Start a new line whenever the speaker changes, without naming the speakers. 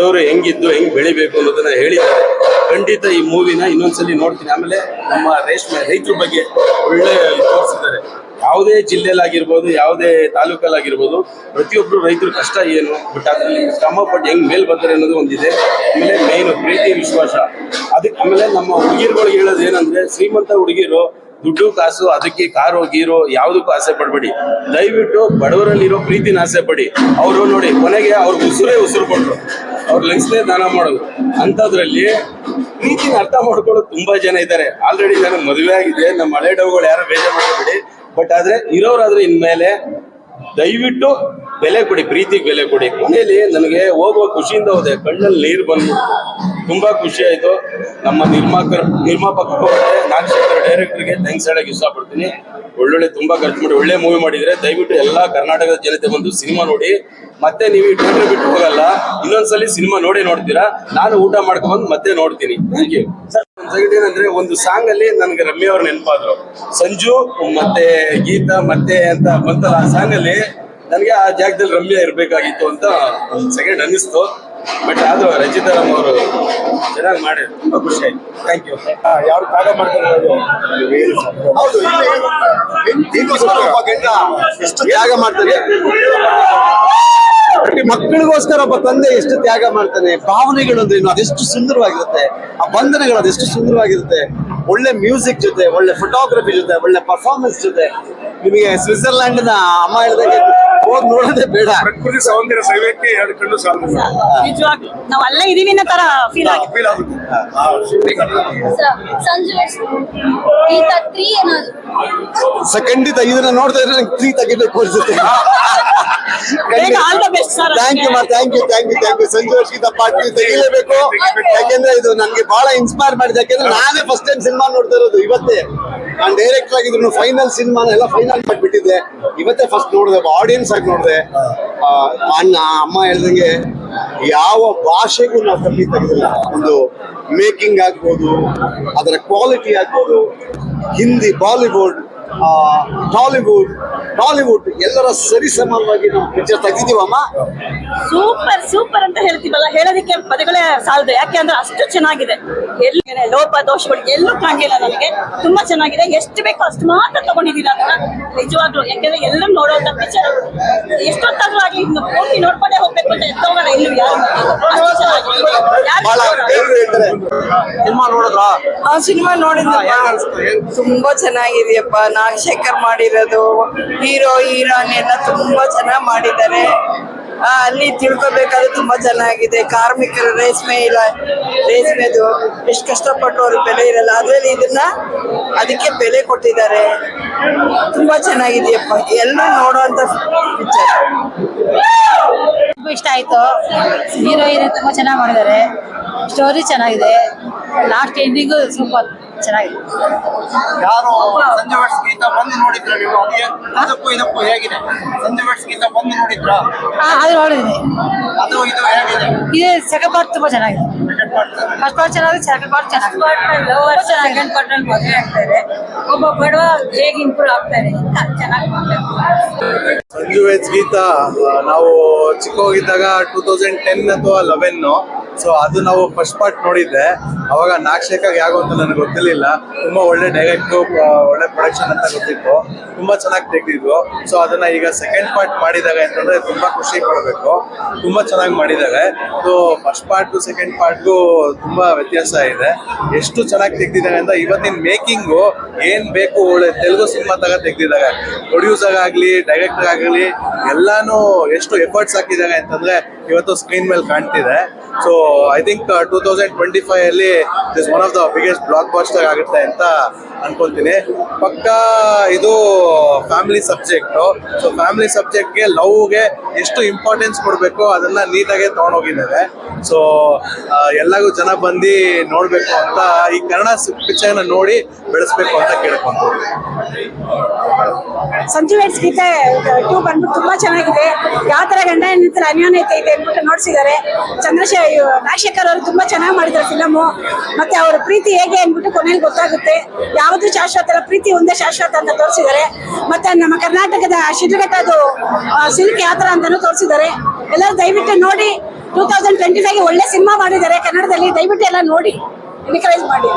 ಬಡವರು ಹೆಂಗಿದ್ದು, ಹೆಂಗ್ ಬೆಳಿಬೇಕು ಅನ್ನೋದನ್ನ ಹೇಳಿದ್ದಾರೆ. ಖಂಡಿತ ಈ ಮೂವಿನ ಇನ್ನೊಂದ್ಸಲಿ ನೋಡ್ತೀನಿ. ಆಮೇಲೆ ನಮ್ಮ ರೇಷ್ಮೆ ರೈತರ ಬಗ್ಗೆ ಒಳ್ಳೆ ತೋರಿಸಿದ್ದಾರೆ. ಯಾವುದೇ ಜಿಲ್ಲೆಲಾಗಿರ್ಬೋದು ಯಾವುದೇ ತಾಲೂಕಲ್ಲಾಗಿರ್ಬೋದು ಪ್ರತಿಯೊಬ್ಬರು ರೈತರ ಕಷ್ಟ ಏನು ಬಟ್ ಅದ್ರಲ್ಲಿ ಶ್ರಮಪಟ್ಟು ಹೆಂಗ್ ಮೇಲೆ ಬರ್ತಾರೆ ಅನ್ನೋದು ಒಂದಿದೆ. ಆಮೇಲೆ ಮೇನ್ ಪ್ರೀತಿ, ವಿಶ್ವಾಸ. ಅದಕ್ಕೆ ಆಮೇಲೆ ನಮ್ಮ ಹುಡುಗಿರುಗಳಿಗೆ ಹೇಳೋದು ಏನಂದ್ರೆ, ಶ್ರೀಮಂತ ಹುಡುಗಿರು ದುಡ್ಡು, ಕಾಸು, ಅದಕ್ಕೆ ಕಾರು, ಗೀರು ಯಾವುದಕ್ಕೂ ಆಸೆ ಪಡಬೇಡಿ. ದಯವಿಟ್ಟು ಬಡವರಲ್ಲಿರೋ ಪ್ರೀತಿನ ಆಸೆ ಪಡಿ. ಅವರು ನೋಡಿ, ಕೊನೆಗೆ ಅವ್ರಿಗೆ ಉಸಿರೇ ಉಸಿರು ಕೊಟ್ರು. ಅವ್ರ ಲಂಗ್ಸ್ನೇ ದಾನ ಮಾಡೋದು. ಅಂಥದ್ರಲ್ಲಿ ಪ್ರೀತಿನ ಅರ್ಥ ಮಾಡ್ಕೊಳ್ಳೋದು ತುಂಬಾ ಜನ ಇದ್ದಾರೆ. ಆಲ್ರೆಡಿ ನಾನು ಮದುವೆ ಆಗಿದೆ ನಮ್ಮ ಹಳೆ ಡೌಗಳು ಯಾರು ಬೇಜಾರು ಮಾಡಬೇಡಿ ಬಟ್ ಆದ್ರೆ ಇರೋರಾದ್ರೆ ಇನ್ಮೇಲೆ ದಯವಿಟ್ಟು ಬೆಲೆ ಕೊಡಿ, ಪ್ರೀತಿಗೆ ಬೆಲೆ ಕೊಡಿ. ಕೊನೆಯಲ್ಲಿ ನನಗೆ ಹೋಗುವ ಖುಷಿಯಿಂದ ಹೋದೆ. ಕಣ್ಣಲ್ಲಿ ನೀರು ಬಂದು ತುಂಬಾ ಖುಷಿ ಆಯ್ತು. ನಮ್ಮ ನಿರ್ಮಾಪಕರು ಮತ್ತೆ ನಾಗಶೇಖರ್ ಡೈರೆಕ್ಟರ್ಗೆ ಥ್ಯಾಂಕ್ಸ್ ಹೇಳಕ್ಕೆ ಇಷ್ಟಪಡ್ತೀನಿ. ಒಳ್ಳೊಳ್ಳೆ, ತುಂಬಾ ಖರ್ಚು ಮಾಡಿ, ಒಳ್ಳೆ ಮೂವಿ ಮಾಡಿದ್ರೆ ದಯವಿಟ್ಟು ಎಲ್ಲಾ ಕರ್ನಾಟಕದ ಜನತೆ ಬಂದು ಸಿನಿಮಾ ನೋಡಿ. ಮತ್ತೆ ನೀವು ಈ ಥಿಯೇಟರ್ ಬಿಟ್ಟು ಹೋಗಲ್ಲ. ಇನ್ನೊಂದ್ಸಲಿ ಸಿನಿಮಾ ನೋಡಿ ನೋಡ್ತೀರಾ? ನಾನು ಊಟ ಮಾಡ್ಕೊಂಡ್ ಮತ್ತೆ ನೋಡ್ತೀನಿ. ಥ್ಯಾಂಕ್ ಯು ಸರ್ ಒಂದ್ ಸೆಕೆಂಡ್ ಏನಂದ್ರೆ ಒಂದು ಸಾಂಗ್ ಅಲ್ಲಿ ನನ್ಗೆ ರಮ್ಯ ಅವ್ರ ನೆನಪಾದ್ರು. ಸಂಜು ಮತ್ತೆ ಗೀತಾ ಮತ್ತೆ ಅಂತ ಬಂತಲ್ಲ ಆ ಸಾಂಗ್ ಅಲ್ಲಿ ನನಗೆ ಆ ಜಾಗದಲ್ಲಿ ರಮ್ಯ ಇರ್ಬೇಕಾಗಿತ್ತು ಅಂತ ಒಂದ್ ಸೆಕೆಂಡ್ ಅನ್ನಿಸ್ತು. ಬಟ್ ಆದ್ರೂ ರಂಜಿತಾರಾಮ್ ಅವರು ಚೆನ್ನಾಗಿ ಮಾಡಿ ತುಂಬಾ ಖುಷಿ ಆಯ್ತು. ಥ್ಯಾಂಕ್ ಯು
ಯಾರು ಕಾಗ ಮಾಡ್ತಾರೆ ಎಷ್ಟು ತ್ಯಾಗ ಮಾಡ್ತಾನೆ ಮಕ್ಕಳಿಗೋಸ್ಕರ ಒಬ್ಬ ತಂದೆ ಎಷ್ಟು ತ್ಯಾಗ ಮಾಡ್ತಾನೆ ಭಾವನೆಗಳು ಅಂದ್ರೆ ಅದೆಷ್ಟು ಸುಂದರವಾಗಿರುತ್ತೆ ಆ ಬಂಧನಗಳು ಅದೆಷ್ಟು ಸುಂದರವಾಗಿರುತ್ತೆ ಒಳ್ಳೆ ಮ್ಯೂಸಿಕ್ ಜೊತೆ ಒಳ್ಳೆ ಫೋಟೋಗ್ರಫಿ ಜೊತೆ ಒಳ್ಳೆ ಪರ್ಫಾರ್ಮೆನ್ಸ್ ಜೊತೆ. ನಿಮಗೆ ಸ್ವಿಟ್ಜರ್ಲ್ಯಾಂಡ್ನ ಅಮ್ಮ ಹೇಳಿದಾಗ ಹೋಗಿ ನೋಡೋದೇ ಬೇಡ.
ಪ್ರಕೃತಿ ಸೌಂದರ್ಯ ಸವಿಯಕ್ಕೆ ಎರಡು ಕಣ್ಣು ಸಾಲದು
ನಿಜವಾಗಿ ನಾವು ಅಲ್ಲೇ ಇದೀವಿ ಅನ್ನೋ ತರ ಫೀಲ್ ಆಗುತ್ತೆ.
ಫೀಲ್ ಆಗುತ್ತೆ.
ಸಂಜು ಈ ತ್ರೀ ಏನಾದ್ರು?
ಸ ಖಂಡಿತ ಇದನ್ನ ನೋಡ್ತಾ ಇದ್ರೆ ನಂಗೆ ತ್ರೀ ತೆಗಿಬೇಕು ಅನ್ಸುತ್ತೆ.
ಬೇಗ all the best sir
thank you ಮಾ thank you thank you thank you Sanjosh Varshitha part ತೆಗಿಲೇಬೇಕು. ಯಾಕೆಂದ್ರೆ ಇದು ನನಗೆ ಬಹಳ ಇನ್ಸ್ಪೈರ್ ಮಾಡಿದೆ. ಯಾಕೆಂದ್ರೆ ನಾನೇ ಫಸ್ಟ್ ಟೈಮ್ ಸಿನಿಮಾ ನೋಡ್ತಾ ಇರೋದು. ಇವತ್ತೇ ನಾನು ಆಗಿ ಆಗಿದ್ರು ಫೈನಲ್ ಸಿನಿಮಾನ ಎಲ್ಲ ಫೈನಲ್ ಮಾಡಿಬಿಟ್ಟಿದ್ದೆ. ಇವತ್ತೇ ಫಸ್ಟ್ ನೋಡಿದೆ ಆಡಿಯನ್ಸ್ ಆಗಿ ನೋಡಿದೆ. ಅಣ್ಣ ಅಮ್ಮ ಹೇಳ್ದಂಗೆ ಯಾವ ಭಾಷೆಗೂ ನಾವು ಕಮ್ಮಿ ತೆಗೆದಿಲ್ಲ. ಒಂದು ಮೇಕಿಂಗ್ ಆಗ್ಬೋದು ಅದರ ಕ್ವಾಲಿಟಿ ಆಗ್ಬೋದು ಹಿಂದಿ ಬಾಲಿವುಡ್ ಟಾಲಿವುಡ್ ಟಾಲಿವುಡ್ ಎಲ್ಲರ ಸರಿ ಸಮಾನವಾಗಿ ನಾವು ಪಿಕ್ಚರ್ ತೆಗಿದೀವಮ್ಮ
ಸೂಪರ್ ಸೂಪರ್ ಅಂತ ಹೇಳ್ತೀವಲ್ಲ, ಹೇಳೋದಕ್ಕೆ ಪದಗಳೇ ಸಾಲದು. ಯಾಕೆ ಅಂದ್ರೆ ಅಷ್ಟು ಚೆನ್ನಾಗಿದೆ. ಎಲ್ಲಿ ಲೋಪ ದೋಷಗಳು ಎಲ್ಲೂ ಕಾಣಲಿಲ್ಲ ನನಗೆ ತುಂಬಾ ಚೆನ್ನಾಗಿದೆ. ಎಷ್ಟು ಬೇಕೋ ಅಷ್ಟು ಮಾತ್ರ ತಗೊಂಡಿದ್ದೀರಾ ಅದನ್ನ ನಿಜವಾಗ್ಲು. ಯಾಕೆಂದ್ರೆ ಎಲ್ಲರೂ ನೋಡುವಂತ ಪಿಕ್ಚರ್ ಎಷ್ಟೊತ್ತಾದ್ರೂ ಆಗ್ಲಿ ಇನ್ನು ಪೂರ್ತಿ ನೋಡ್ಕೊಂಡೇ ಹೋಗ್ಬೇಕು ಅಂತ ಎತ್ತೋಗಲ್ಲ ಇಲ್ಲೂ ಯಾರು ಅಷ್ಟು ಯಾರು
ಬಹಳ ಸಿನಿಮಾ ನೋಡಿದ್ರ?
ಆ ಸಿನಿಮಾ ನೋಡಿದ್ನಪ್ಪ. ತುಂಬಾ ಚೆನ್ನಾಗಿದೆಯಪ್ಪ. ನಾಗಶೇಖರ್ ಮಾಡಿರೋದು ಹೀರೋ ಹೀರೋಯಿನ್ ಎಲ್ಲ ತುಂಬಾ ಚೆನ್ನಾಗಿ ಮಾಡಿದ್ದಾರೆ. ಅಲ್ಲಿ ತಿಳ್ಕೊಬೇಕಾದ್ರೆ ತುಂಬಾ ಚೆನ್ನಾಗಿದೆ. ಕಾರ್ಮಿಕರ ರೇಷ್ಮೆ ಇಲ್ಲ ರೇಷ್ಮೆದು. ಎಷ್ಟು ಕಷ್ಟಪಟ್ಟು ಅವ್ರಿಗೆ ಬೆಲೆ ಇರಲ್ಲ. ಅದ್ರಲ್ಲಿ ಇದನ್ನ ಅದಕ್ಕೆ ಬೆಲೆ ಕೊಟ್ಟಿದ್ದಾರೆ. ತುಂಬಾ ಚೆನ್ನಾಗಿದೆಯಪ್ಪ. ಎಲ್ಲರೂ ನೋಡುವಂತ ಪಿಕ್ಚರ್
ತುಂಬ ಇಷ್ಟ ಆಯ್ತು. ಹೀರೋಯಿನ್ ತುಂಬಾ ಚೆನ್ನಾಗಿ ಮಾಡಿದ್ದಾರೆ. ಸ್ಟೋರಿ ಚೆನ್ನಾಗಿದೆ. ಲಾಸ್ಟ್ ಎಂಡಿಂಗು ಸೂಪರ್ ಚೆನ್ನಾಗಿದೆ.
ಯಾರು ಸಂಜೆ ವರ್ಷ ಗೀತ ಬಂದು ನೋಡಿದ್ರ ನೀವು? ಅದೇ ಅದಕ್ಕೂ ಇದಕ್ಕೂ ಹೇಗಿದೆ? ಸಂಜೆ ವರ್ಷ ಗೀತ ಬಂದು ನೋಡಿದ್ರ?
ಹಾ ಅದು ನೋಡಿದ್ದೀನಿ.
ಅದು ಇದು ಹೇಗಿದೆ?
ಇದು ಸೆಕೆಂಡ್ ಪಾರ್ಟ್ ತುಂಬಾ ಚೆನ್ನಾಗಿದೆ. ಫಸ್ಟ್ ಪಾರ್ಟ್ ಚೆನ್ನಾಗಿ ಸೆಕೆಂಡ್ ಪಾರ್ಟ್ ಚೆನ್ನಾಗಿ
ಸೆಕೆಂಡ್ ಪಾರ್ಟ್ ಅಲ್ಲಿ ಮದುವೆ ಆಗ್ತಾರೆ ಒಬ್ಬ ಬಡವ ಹೇಗೆ ಇಂಪ್ರೂವ್ ಆಗ್ತಾರೆ ಚೆನ್ನಾಗಿ
ಸಂಜು ವೆಜ್ ಗೀತಾ ನಾವು ಚಿಕ್ಕವಾಗಿದ್ದಾಗ ಟೂ ತೌಸಂಡ್ ಟೆನ್ ಅಥವಾ ಲೆವೆನ್ ಸೊ ಅದು ನಾವು ಫಸ್ಟ್ ಪಾರ್ಟ್ ನೋಡಿದ್ದೆ. ಅವಾಗ ನಾಗಶೇಖರ್ ಯಾಗೋ ಅಂತ ನನಗೆ ಗೊತ್ತಿರಲಿಲ್ಲ. ತುಂಬಾ ಒಳ್ಳೆ ಡೈರೆಕ್ಟ್ ಒಳ್ಳೆ ಪ್ರೊಡಕ್ಷನ್ ಅಂತ ಗೊತ್ತಿತ್ತು. ತುಂಬಾ ಚೆನ್ನಾಗಿ ತೆಗೆದಿದ್ರು. ಸೊ ಅದನ್ನ ಈಗ ಸೆಕೆಂಡ್ ಪಾರ್ಟ್ ಮಾಡಿದಾಗ ಅಂತಂದ್ರೆ ತುಂಬಾ ಖುಷಿ ಪಡಬೇಕು. ತುಂಬಾ ಚೆನ್ನಾಗಿ ಮಾಡಿದ್ದಾರೆ. ಸೊ ಫಸ್ಟ್ ಪಾರ್ಟ್ ಸೆಕೆಂಡ್ ಪಾರ್ಟ್ಗೂ ತುಂಬಾ ವ್ಯತ್ಯಾಸ ಇದೆ. ಎಷ್ಟು ಚೆನ್ನಾಗಿ ತೆಗ್ದಿದ್ದಾರೆ ಅಂತ ಇವತ್ತಿನ ಮೇಕಿಂಗು ಏನ್ ಬೇಕು ಒಳ್ಳೆ ತೆಲುಗು ಸಿನಿಮಾ ತರ ತೆಗ್ದಿದ್ದಾರೆ. ಪ್ರೊಡ್ಯೂಸರ್ ಆಗ್ಲಿ ಡೈರೆಕ್ಟರ್ ಆಗಲಿ, ಎಲ್ಲಾನು ಎಷ್ಟು ಎಫರ್ಟ್ಸ್ ಹಾಕಿದ್ದಾರೆ ಅಂತಂದ್ರೆ ಇವತ್ತು ಸ್ಕ್ರೀನ್ ಮೇಲೆ ಕಾಣ್ತಿದೆ. So I think two thousand twenty five ಅಲ್ಲಿ this one of the biggest blockbuster ಆಗುತ್ತೆ ಅಂತ ಅನ್ಕೊಂತೀನಿ ಪಕ್ಕ ಇದು ಫ್ಯಾಮಿಲಿ ಸಬ್ಜೆಕ್ಟ್ ಸೊ ಫ್ಯಾಮಿಲಿ ಸಬ್ಜೆಕ್ಟ್ಗೆ ಲವ್ಗೆ ಎಷ್ಟು ಇಂಪಾರ್ಟೆನ್ಸ್ ಕೊಡಬೇಕು ಅದನ್ನ ನೀಟಾಗಿ ತಗೊಂಡೋಗಿದ್ದಾರೆ. ಸೊ ಎಲ್ಲರಿಗೂ ಜನ ಬಂದು ನೋಡಬೇಕು ಅಂತ ಈ ಕನ್ನಡ ಪಿಕ್ಚರ್ನ ನೋಡಿ ಬೆಳೆಸ್ಬೇಕು ಅಂತ ಕೇಳ್ಕೊಂಡು.
ಸಂಜು ವೆಟ್ಸ್ ಗೀತೆ ಟೂ ಬಂದ್ಬಿಟ್ಟು ತುಂಬಾ ಚೆನ್ನಾಗಿದೆ. ಯಾವ ತರ ಗಂಡ ಅನ್ಯೋನ್ಯತೆ ಇದೆ ಅಂದ್ಬಿಟ್ಟು ನೋಡ್ಸಿದ್ದಾರೆ. ಚಂದ್ರಶೇಖರ್ ನಾಗಶೇಖರ್ ಅವರು ತುಂಬಾ ಚೆನ್ನಾಗಿ ಮಾಡಿದ್ದಾರೆ ಫಿಲಮು. ಮತ್ತೆ ಅವರ ಪ್ರೀತಿ ಹೇಗೆ ಅಂದ್ಬಿಟ್ಟು ಕೊನೆಯಲ್ಲಿ ಗೊತ್ತಾಗುತ್ತೆ. ಯಾವುದು ಶಾಶ್ವತ ಅಲ್ಲ, ಪ್ರೀತಿ ಒಂದೇ ಶಾಶ್ವತ ಅಂತ ತೋರಿಸಿದ್ದಾರೆ. ಮತ್ತೆ ನಮ್ಮ ಕರ್ನಾಟಕದ ಶಿಡ್ಲಘಟ್ಟದು ಸಿಲ್ಕ್ ಯಾತ್ರ ತರ ಅಂತಾನು ತೋರಿಸಿದ್ದಾರೆ. ಎಲ್ಲರೂ ದಯವಿಟ್ಟು ನೋಡಿ
ಟೂ ತೌಸಂಡ್ ಟ್ವೆಂಟಿ ಫೈವ್ ಒಳ್ಳೆ ಸಿನಿಮಾ ಮಾಡಿದ್ದಾರೆ. ಕನ್ನಡದಲ್ಲಿ ದಯವಿಟ್ಟು ಎಲ್ಲ ನೋಡಿ ಎನ್ಕರೇಜ್ ಮಾಡಿ.